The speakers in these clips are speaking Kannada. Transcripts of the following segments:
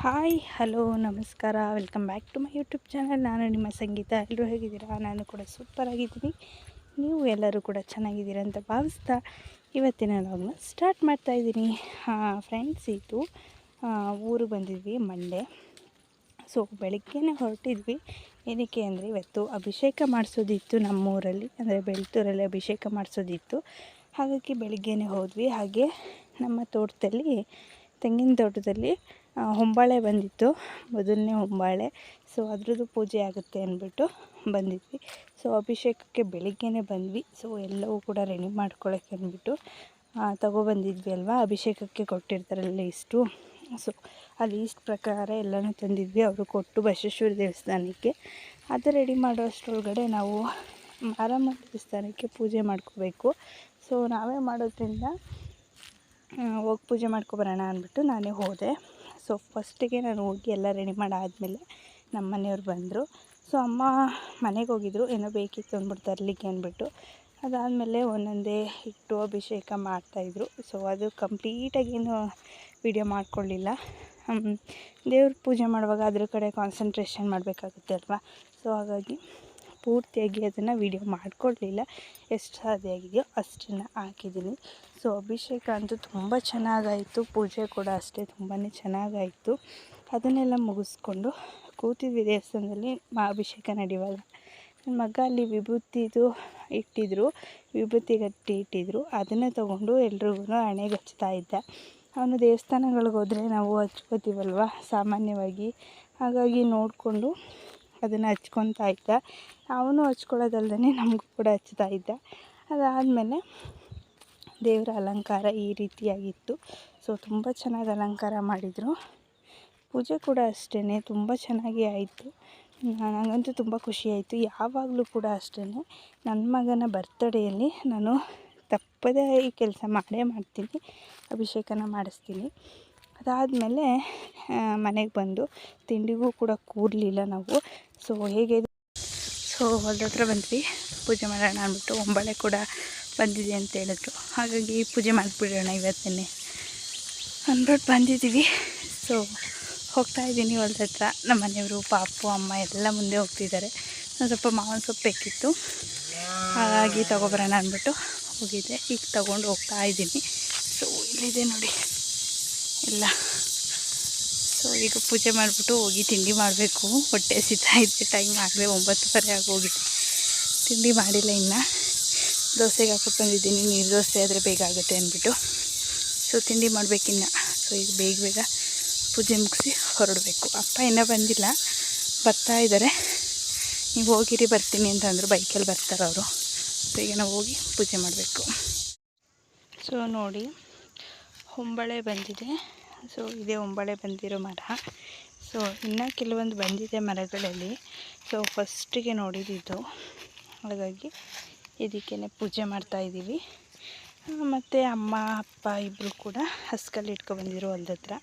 ಹಾಯ್, ಹಲೋ, ನಮಸ್ಕಾರ. Welcome back to my YouTube channel. ನಾನು ನಿಮ್ಮ ಸಂಗೀತ. ಎಲ್ಲರೂ ಹೇಗಿದ್ದೀರಾ? ನಾನು ಕೂಡ ಸೂಪರ್ ಆಗಿದ್ದೀನಿ. ನೀವು ಎಲ್ಲರೂ ಕೂಡ ಚೆನ್ನಾಗಿದ್ದೀರಾ ಅಂತ ಭಾವಿಸ್ತಾ ಇವತ್ತಿನ ಲಾಗ್ನ ಸ್ಟಾರ್ಟ್ ಮಾಡ್ತಾ ಇದ್ದೀನಿ. ಫ್ರೆಂಡ್ಸ್ ಇತ್ತು ಊರು ಬಂದಿದ್ವಿ ಮಂಡೆ ಸೊ ಬೆಳಗ್ಗೆನೇ ಹೊರಟಿದ್ವಿ. ಏನಕ್ಕೆ ಅಂದರೆ ಇವತ್ತು ಅಭಿಷೇಕ ಮಾಡಿಸೋದಿತ್ತು ನಮ್ಮೂರಲ್ಲಿ. ಅಂದರೆ ಬೆಳ್ತೂರಲ್ಲಿ ಅಭಿಷೇಕ ಮಾಡಿಸೋದಿತ್ತು. ಹಾಗಾಗಿ ಬೆಳಗ್ಗೆನೇ ಹೋದ್ವಿ. ಹಾಗೆ ನಮ್ಮ ತೋಟದಲ್ಲಿ, ತೆಂಗಿನ ತೋಟದಲ್ಲಿ ಹೊಂಬಾಳೆ ಬಂದಿತ್ತು, ಮೊದಲನೇ ಹೊಂಬಾಳೆ. ಸೊ ಅದರದ್ದು ಪೂಜೆ ಆಗುತ್ತೆ ಅಂದ್ಬಿಟ್ಟು ಬಂದಿದ್ವಿ. ಸೊ ಅಭಿಷೇಕಕ್ಕೆ ಬೆಳಿಗ್ಗೆನೇ ಬಂದ್ವಿ. ಸೊ ಎಲ್ಲವೂ ಕೂಡ ರೆಡಿ ಮಾಡ್ಕೊಳಕ್ಕೆ ಅಂದ್ಬಿಟ್ಟು ತಗೊಬಂದಿದ್ವಿ ಅಲ್ವಾ? ಅಭಿಷೇಕಕ್ಕೆ ಕೊಟ್ಟಿರ್ತಾರಲ್ಲ ಲೀಸ್ಟು ಸೊ ಆ ಲೀಸ್ಟ್ ಪ್ರಕಾರ ಎಲ್ಲನೂ ತಂದಿದ್ವಿ. ಅವರು ಕೊಟ್ಟು ಬಸವೇಶ್ವರ ದೇವಸ್ಥಾನಕ್ಕೆ. ಅದು ರೆಡಿ ಮಾಡೋ ಅಷ್ಟರೊಳಗಡೆ ನಾವು ಮಾರಮ್ಮ ದೇವಸ್ಥಾನಕ್ಕೆ ಪೂಜೆ ಮಾಡ್ಕೋಬೇಕು. ಸೊ ನಾವೇ ಮಾಡೋದ್ರಿಂದ ಹೋಗಿ ಪೂಜೆ ಮಾಡ್ಕೊಬರೋಣ ಅಂದ್ಬಿಟ್ಟು ನಾನೇ ಹೋದೆ. ಸೊ ಫಸ್ಟಿಗೆ ನಾನು ಹೋಗಿ ಎಲ್ಲ ರೆಡಿ ಮಾಡಾದಮೇಲೆ ನಮ್ಮ ಮನೆಯವ್ರು ಬಂದರು. ಸೊ ಅಮ್ಮ ಮನೆಗೆ ಹೋಗಿದ್ರು. ಏನೋ ಬೇಕಿತ್ತು ಅಂದ್ಬಿಟ್ಟು ತರಲಿಕ್ಕೆ ಅಂದ್ಬಿಟ್ಟು. ಅದಾದಮೇಲೆ ಒಂದೊಂದೇ ಇಟ್ಟು ಅಭಿಷೇಕ ಮಾಡ್ತಾಯಿದ್ರು ಸೊ ಅದು ಕಂಪ್ಲೀಟಾಗೇನು ವಿಡಿಯೋ ಮಾಡ್ಕೊಳ್ಳಿಲ್ಲ. ದೇವ್ರ ಪೂಜೆ ಮಾಡುವಾಗ ಅದ್ರ ಕಡೆ ಕಾನ್ಸಂಟ್ರೇಷನ್ ಮಾಡಬೇಕಾಗುತ್ತೆ ಅಲ್ವಾ? ಸೊ ಹಾಗಾಗಿ ಪೂರ್ತಿಯಾಗಿ ಅದನ್ನು ವಿಡಿಯೋ ಮಾಡಿಕೊಡ್ಲಿಲ್ಲ. ಎಷ್ಟು ಸಾಧ್ಯ ಆಗಿದೆಯೋ ಅಷ್ಟನ್ನು ಹಾಕಿದ್ದೀನಿ. ಸೊ, ಅಭಿಷೇಕ ಅಂತೂ ತುಂಬ ಚೆನ್ನಾಗಾಯಿತು. ಪೂಜೆ ಕೂಡ ಅಷ್ಟೇ ತುಂಬಾ ಚೆನ್ನಾಗಾಯಿತು. ಅದನ್ನೆಲ್ಲ ಮುಗಿಸ್ಕೊಂಡು ಕೂತಿದ್ವಿ ದೇವಸ್ಥಾನದಲ್ಲಿ ಮಾ, ಅಭಿಷೇಕ ನಡೆಯುವಾಗ. ನನ್ನ ಮಗ ಅಲ್ಲಿ ವಿಭೂತಿದು ಇಟ್ಟಿದ್ರು ವಿಭೂತಿ ಗಟ್ಟಿ ಇಟ್ಟಿದ್ರು. ಅದನ್ನೇ ತೊಗೊಂಡು ಎಲ್ರಿಗೂ ಹಣೆಗೆ ಹಚ್ತಾ ಇದ್ದ. ಅವನು ದೇವಸ್ಥಾನಗಳಿಗೆ ಹೋದರೆ ನಾವು ಹಚ್ಕೋತೀವಲ್ವ ಸಾಮಾನ್ಯವಾಗಿ. ಹಾಗಾಗಿ ನೋಡಿಕೊಂಡು ಅದನ್ನು ಹಚ್ಕೊತಾ ಇದ್ದ. ಅವನು ಹಚ್ಕೊಳ್ಳೋದಲ್ದೇ ನಮಗೂ ಕೂಡ ಹಚ್ತಾ ಇದ್ದ. ಅದಾದಮೇಲೆ ದೇವರ ಅಲಂಕಾರ ಈ ರೀತಿಯಾಗಿತ್ತು. ಸೊ, ತುಂಬ ಚೆನ್ನಾಗಿ ಅಲಂಕಾರ ಮಾಡಿದರು. ಪೂಜೆ ಕೂಡ ಅಷ್ಟೇ ತುಂಬ ಚೆನ್ನಾಗಿ ಆಯಿತು. ನನಗಂತೂ ತುಂಬ ಖುಷಿ ಆಯಿತು. ಯಾವಾಗಲೂ ಕೂಡ ಅಷ್ಟೇ ನನ್ನ ಮಗನ ಬರ್ತಡೆಯಲ್ಲಿ ನಾನು ತಪ್ಪದೇ ಈ ಕೆಲಸ ಮಾಡೇ ಮಾಡ್ತೀನಿ. ಅಭಿಷೇಕನ ಮಾಡಿಸ್ತೀನಿ. ಅದಾದಮೇಲೆ ಮನೆಗೆ ಬಂದು ತಿಂಡಿಗೂ ಕೂಡ ಕೂರಲಿಲ್ಲ ನಾವು. ಸೊ, ಹೇಗೆ ಸೊ, ಹೊಲ್ದ ಹತ್ರ ಬಂದ್ವಿ. ಪೂಜೆ ಮಾಡೋಣ ಅಂದ್ಬಿಟ್ಟು ಒಂಬಳೆ ಕೂಡ ಬಂದಿದೆ ಅಂತ ಹೇಳಿದ್ರು. ಹಾಗಾಗಿ ಪೂಜೆ ಮಾಡಿಬಿಡೋಣ ಇವತ್ತೇ ಅಂದ್ಬಿಟ್ಟು ಬಂದಿದ್ದೀವಿ. ಸೊ, ಹೋಗ್ತಾ ಇದ್ದೀನಿ ಹೊಲ್ದ ಹತ್ರ. ನಮ್ಮ ಮನೆಯವರು, ಪಾಪು, ಅಮ್ಮ ಎಲ್ಲ ಮುಂದೆ ಹೋಗ್ತಿದ್ದಾರೆ. ನಾನು ಸ್ವಲ್ಪ ಮಾವಿನ ಸೊಪ್ಪು ಬೇಕಿತ್ತು. ಹಾಗಾಗಿ ತೊಗೊಬರೋಣ ಅಂದ್ಬಿಟ್ಟು ಹೋಗಿದ್ದೆ. ಈಗ ತೊಗೊಂಡು ಹೋಗ್ತಾ ಇದ್ದೀನಿ. ಸೊ, ಇಲ್ಲಿದೆ ನೋಡಿ. ಎಲ್ಲ ಸೊ ಈಗ ಪೂಜೆ ಮಾಡಿಬಿಟ್ಟು ಹೋಗಿ ತಿಂಡಿ ಮಾಡಬೇಕು. ಹೊಟ್ಟೆ ಇದ್ದೆ ಟೈಮ್ ಆಗದೆ ಒಂಬತ್ತುವರೆ ಆಗೋಗಿದೆ. ತಿಂಡಿ ಮಾಡಿಲ್ಲ ಇನ್ನು. ದೋಸೆಗೆ ಹಾಕ್ಬಿಟ್ಟು ಬಂದಿದ್ದೀನಿ. ನೀರು ದೋಸೆ ಆದರೆ ಬೇಗ ಆಗುತ್ತೆ ಅಂದ್ಬಿಟ್ಟು. ಸೊ ತಿಂಡಿ ಮಾಡಬೇಕಿನ್ನ ಸೊ ಈಗ ಬೇಗ ಬೇಗ ಪೂಜೆ ಮುಗಿಸಿ ಹೊರಡಬೇಕು. ಅಪ್ಪ ಇನ್ನೂ ಬಂದಿಲ್ಲ. ಬರ್ತಾ ಇದ್ದಾರೆ ನೀವು ಹೋಗಿರಿ, ಬರ್ತೀನಿ ಅಂತಂದರು ಬೈಕಲ್ಲಿ ಬರ್ತಾರೆ ಅವರು ಸೊ ಈಗ ನಾವು ಹೋಗಿ ಪೂಜೆ ಮಾಡಬೇಕು. ಸೊ ನೋಡಿ. ಹೊಂಬಳೆ ಬಂದಿದೆ. ಸೊ ಇದೇ ಹೊಂಬಳೆ ಬಂದಿರೋ ಮರ. ಸೊ ಇನ್ನು ಕೆಲವೊಂದು ಬಂದಿದೆ ಮರಗಳಲ್ಲಿ. ಸೊ ಫಸ್ಟಿಗೆ ನೋಡಿದ್ದು ಹಾಗಾಗಿ ಇದಕ್ಕೇ ಪೂಜೆ ಮಾಡ್ತಾಯಿದ್ದೀವಿ ಮತ್ತು ಅಮ್ಮ, ಅಪ್ಪ ಇಬ್ಬರು ಕೂಡ ಹಸ್ಕಲ್ಲಿ ಇಟ್ಕೊ ಬಂದಿರು ಹೊಲ್ದ ಹತ್ರ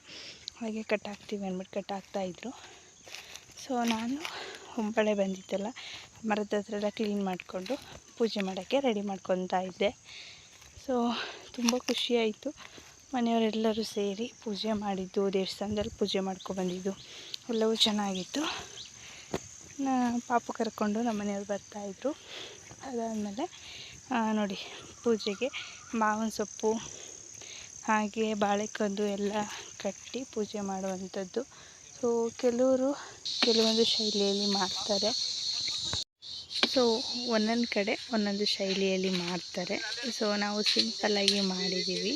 ಹಾಗೆ ಕಟ್ಟಾಕ್ತೀವಿ ಅಂದ್ಬಿಟ್ಟು ಕಟ್ಟಾಕ್ತಾಯಿದ್ರು ಸೊ ನಾನು ಹೊಂಬಳೆ ಬಂದಿತ್ತಲ್ಲ ಮರದ ಹತ್ರ ಎಲ್ಲ ಕ್ಲೀನ್ ಮಾಡಿಕೊಂಡು ಪೂಜೆ ಮಾಡೋಕ್ಕೆ ರೆಡಿ ಮಾಡ್ಕೊತಾ ಇದ್ದೆ. ಸೊ ತುಂಬ ಖುಷಿಯಾಯಿತು ಮನೆಯವರೆಲ್ಲರೂ ಸೇರಿ ಪೂಜೆ ಮಾಡಿದ್ದು, ದೇವಸ್ಥಾನದಲ್ಲಿ ಪೂಜೆ ಮಾಡ್ಕೊಬಂದಿದ್ದು ಎಲ್ಲವೂ ಚೆನ್ನಾಗಿತ್ತು. ನಾ ಪಾಪು ಕರ್ಕೊಂಡು ನಮ್ಮ ಮನೆಯವ್ರು ಬರ್ತಾಯಿದ್ರು ಅದಾದಮೇಲೆ ನೋಡಿ, ಪೂಜೆಗೆ ಮಾವಿನ ಸೊಪ್ಪು, ಹಾಗೆ ಬಾಳೆಕಂದು ಎಲ್ಲ ಕಟ್ಟಿ ಪೂಜೆ ಮಾಡುವಂಥದ್ದು. ಸೊ ಕೆಲವರು ಕೆಲವೊಂದು ಶೈಲಿಯಲ್ಲಿ ಮಾಡ್ತಾರೆ. ಸೊ ಒಂದೊಂದು ಕಡೆ ಒಂದೊಂದು ಶೈಲಿಯಲ್ಲಿ ಮಾಡ್ತಾರೆ. ಸೊ ನಾವು ಸಿಂಪಲ್ಲಾಗಿ ಮಾಡಿದ್ದೀವಿ.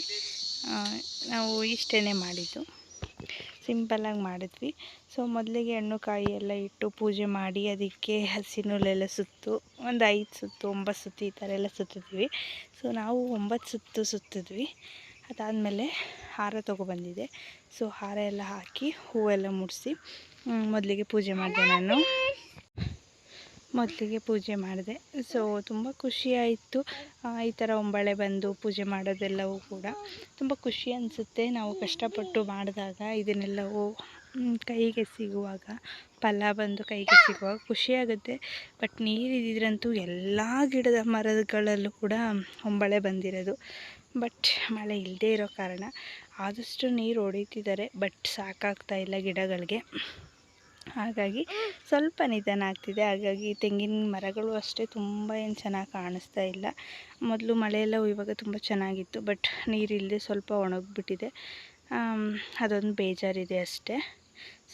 ನಾವು ಇಷ್ಟೇ ಮಾಡಿದ್ದು. ಸಿಂಪಲ್ಲಾಗಿ ಮಾಡಿದ್ವಿ. ಸೊ ಮೊದಲಿಗೆ ಹಣ್ಣು ಕಾಯಿ ಎಲ್ಲ ಇಟ್ಟು ಪೂಜೆ ಮಾಡಿ ಅದಕ್ಕೆ ಹಸಿ ನೂಲೆಲ್ಲ ಸುತ್ತು, ಒಂದು ಐದು ಸುತ್ತು, ಒಂಬತ್ತು ಸುತ್ತು ಈ ಥರ ಎಲ್ಲ ಸುತ್ತಿದ್ವಿ. ಸೊ ನಾವು ಒಂಬತ್ತು ಸುತ್ತು ಸುತ್ತಿದ್ವಿ. ಅದಾದಮೇಲೆ ಹಾರ ತೊಗೊಬಂದಿದೆ ಸೊ ಹಾರ ಎಲ್ಲ ಹಾಕಿ ಹೂವೆಲ್ಲ ಮುಡಿಸಿ ಮೊದಲಿಗೆ ಪೂಜೆ ಮಾಡಿದೆ ನಾನು. ಮೊದಲಿಗೆ ಪೂಜೆ ಮಾಡಿದೆ. ಸೊ ತುಂಬ ಖುಷಿಯಾಯಿತು ಈ ಥರ ಒಂಬಳೆ ಬಂದು ಪೂಜೆ ಮಾಡೋದೆಲ್ಲವೂ ಕೂಡ. ತುಂಬ ಖುಷಿ ಅನಿಸುತ್ತೆ ನಾವು ಕಷ್ಟಪಟ್ಟು ಮಾಡಿದಾಗ ಇದನ್ನೆಲ್ಲವೂ ಕೈಗೆ ಸಿಗುವಾಗ, ಫಲ ಬಂದು ಕೈಗೆ ಸಿಗುವಾಗ ಖುಷಿಯಾಗುತ್ತೆ ಬಟ್ ನೀರು ಇದ್ದಿದ್ರಂತೂ ಎಲ್ಲ ಗಿಡದ ಮರಗಳಲ್ಲೂ ಕೂಡ ಒಂಬಳೆ ಬಂದಿರೋದು. ಬಟ್ ಮಳೆ ಇಲ್ಲದೇ ಇರೋ ಕಾರಣ ಆದಷ್ಟು ನೀರು ಹೊಡಿತಿದ್ದಾರೆ. ಬಟ್ ಸಾಕಾಗ್ತಾ ಇಲ್ಲ ಗಿಡಗಳಿಗೆ. ಹಾಗಾಗಿ ಸ್ವಲ್ಪ ನಿಧಾನ ಆಗ್ತಿದೆ. ಹಾಗಾಗಿ ತೆಂಗಿನ ಮರಗಳು ಅಷ್ಟೇ ತುಂಬ ಏನು ಚೆನ್ನಾಗಿ ಕಾಣಿಸ್ತಾ ಇಲ್ಲ. ಮೊದಲು ಮಳೆಯೆಲ್ಲ ಇವಾಗ ತುಂಬ ಚೆನ್ನಾಗಿತ್ತು. ಬಟ್ ನೀರಿಲ್ಲದೆ ಸ್ವಲ್ಪ ಒಣಗಿಬಿಟ್ಟಿದೆ. ಅದೊಂದು ಬೇಜಾರಿದೆ ಅಷ್ಟೇ.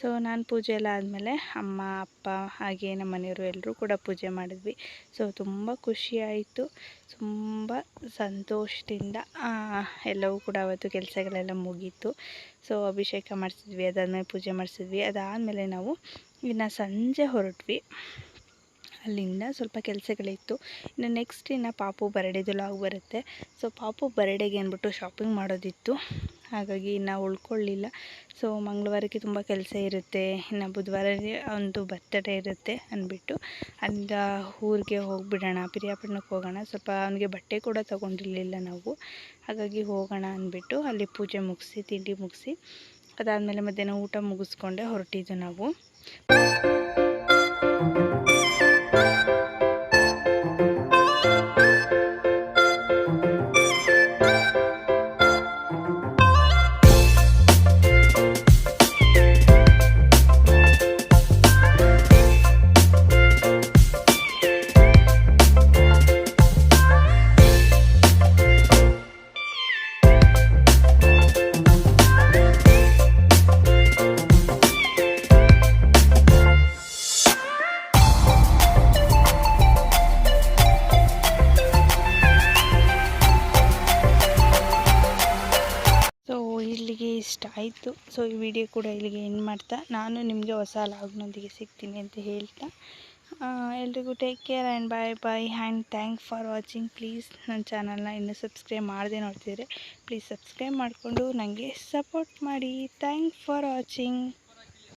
ಸೊ ನಾನು ಪೂಜೆ ಎಲ್ಲ ಆದಮೇಲೆ ಅಮ್ಮ, ಅಪ್ಪ, ಹಾಗೆ ನಮ್ಮ ಮನೆಯವರು ಎಲ್ಲರೂ ಕೂಡ ಪೂಜೆ ಮಾಡಿದ್ವಿ. ಸೊ ತುಂಬ ಖುಷಿಯಾಯಿತು ತುಂಬ ಸಂತೋಷದಿಂದ ಎಲ್ಲವೂ ಕೂಡ ಅವತ್ತು ಕೆಲಸಗಳೆಲ್ಲ ಮುಗೀತು. ಸೊ ಅಭಿಷೇಕ ಮಾಡಿಸಿದ್ವಿ ಅದಾದಮೇಲೆ ಪೂಜೆ ಮಾಡಿಸಿದ್ವಿ. ಅದಾದಮೇಲೆ ನಾವು ಇನ್ನು ಸಂಜೆ ಹೊರಟ್ವಿ. ಅಲ್ಲಿಂದ ಸ್ವಲ್ಪ ಕೆಲಸಗಳಿತ್ತು. ಇನ್ನು ನೆಕ್ಸ್ಟ್ ಇನ್ನು ಪಾಪು ಬರ್ಡೇದು ಲಾಗ್ ಬರುತ್ತೆ. ಸೊ ಪಾಪು ಬರ್ಡೇಗೆ ಅಂದ್ಬಿಟ್ಟು ಶಾಪಿಂಗ್ ಮಾಡೋದಿತ್ತು. ಹಾಗಾಗಿ ಇನ್ನು ಉಳ್ಕೊಳ್ಳಿಲ್ಲ. ಸೊ ಮಂಗಳವಾರಕ್ಕೆ ತುಂಬ ಕೆಲಸ ಇರುತ್ತೆ. ಇನ್ನು ಬುಧವಾರ ಒಂದು ಬರ್ತಡೇ ಇರುತ್ತೆ ಅಂದ್ಬಿಟ್ಟು. ಅಲ್ಲಿಂದ ಊರಿಗೆ ಹೋಗಿಬಿಡೋಣ, ಪಿರಿಯಾಪಟ್ಟಣಕ್ಕೆ ಹೋಗೋಣ. ಸ್ವಲ್ಪ ಅವನಿಗೆ ಬಟ್ಟೆ ಕೂಡ ತೊಗೊಂಡಿರಲಿಲ್ಲ ನಾವು. ಹಾಗಾಗಿ ಹೋಗೋಣ ಅಂದ್ಬಿಟ್ಟು ಅಲ್ಲಿ ಪೂಜೆ ಮುಗಿಸಿ, ತಿಂಡಿ ಮುಗಿಸಿ. ಅದಾದಮೇಲೆ ಮಧ್ಯಾಹ್ನ ಊಟ ಮುಗಿಸ್ಕೊಂಡೆ ಹೊರಟಿದ್ದು ನಾವು. ಇಷ್ಟ ಆಯಿತು. ಸೊ ಈ ವಿಡಿಯೋ ಕೂಡ ಇಲ್ಲಿಗೆ ಎಂಡ್ ಮಾಡ್ತಾ. ನಾನು ನಿಮಗೆ ಹೊಸ ಲಾಗ್ನೊಂದಿಗೆ ಸಿಗ್ತೀನಿ ಅಂತ ಹೇಳ್ತಾ. ಎಲ್ರಿಗೂ take care and bye bye and thank for watching please ನನ್ನ ಚಾನಲ್ನ ಇನ್ನೂ ಸಬ್ಸ್ಕ್ರೈಬ್ ಮಾಡದೆ ನೋಡ್ತಿದ್ರೆ ಪ್ಲೀಸ್ ಸಬ್ಸ್ಕ್ರೈಬ್ ಮಾಡಿಕೊಂಡು ನನಗೆ ಸಪೋರ್ಟ್ ಮಾಡಿ. Thank for watching